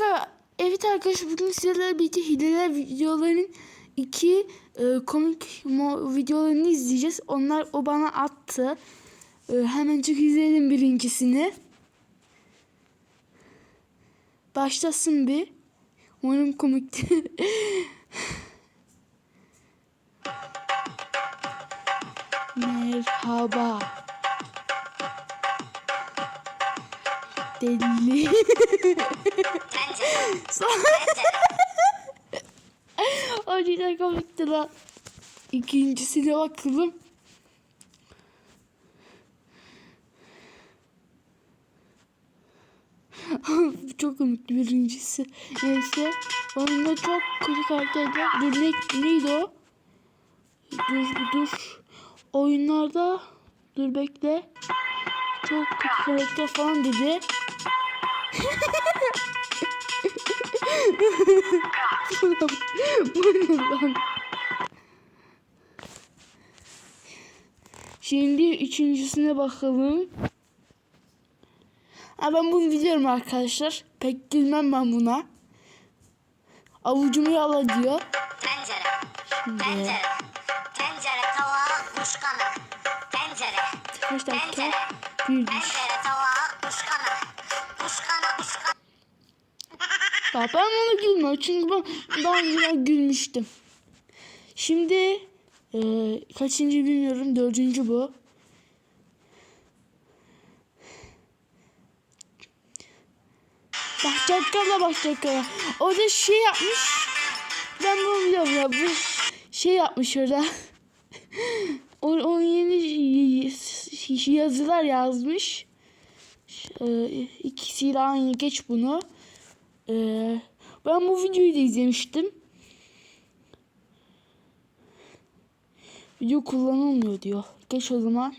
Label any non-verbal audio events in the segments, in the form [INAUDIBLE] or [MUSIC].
arka evet arkadaşlar bugün sizlerle birlikte hileler videoların iki e, komik videolarını izleyeceğiz. Onlar o bana attı. E, hemencik izleyelim birincisini. Başlasın bir. Umarım komiktir. [LAUGHS] Merhaba. Deli. Ne komikti lan. İkincisine bakalım. [LAUGHS] Çok komikti birincisi. Neyse. Oyunda çok kötü karakterler. Dur ne, neydi o? Dur dur. Oyunlarda dur bekle. Çok kötü karakter falan dedi. Bu ne lan? Şimdi üçüncüsüne bakalım. Ha ben bunu biliyorum arkadaşlar. Pek gülmem ben buna. Avucumu yala diyor. Tencere. Şimdi Tencere. Tencere tabağı kuşkanı. Tencere. kaç dakika? Tencere. Büyümüş. Tencere kuşkanı. Kuşkanı kuşkanı. Ya ben buna gülmüyorum çünkü ben daha önceden gülmüştüm. Şimdi e, kaçıncı bilmiyorum. Dördüncü bu. Bak çakkala bak çakkala. Orada şey yapmış. Ben bunu biliyorum ya. Bu şey yapmış orada. Onun yeni yazılar yazmış. E, ikisiyle aynı geç bunu. Ee, ben bu videoyu da izlemiştim. Video kullanılmıyor diyor. Geç o zaman.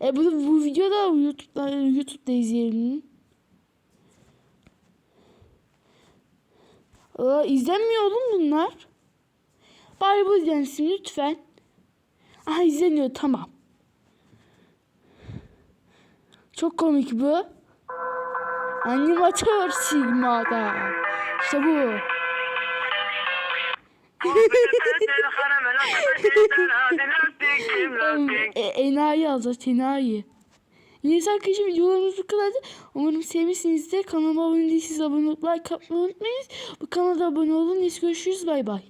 E bu, bu videoda YouTube'da, YouTube'da izleyelim. Aa, izlenmiyor oğlum bunlar. Bari bu izlensin lütfen. Aha izleniyor tamam. Çok komik bu. Animatör Sigma'da. İşte bu. e, enayi azat enayi. Neyse arkadaşlar videolarımız bu kadardı. Umarım sevmişsinizdir. Kanalıma abone değilseniz abone olup like atmayı unutmayınız. Bu kanala abone olun. Neyse görüşürüz. Bay bay.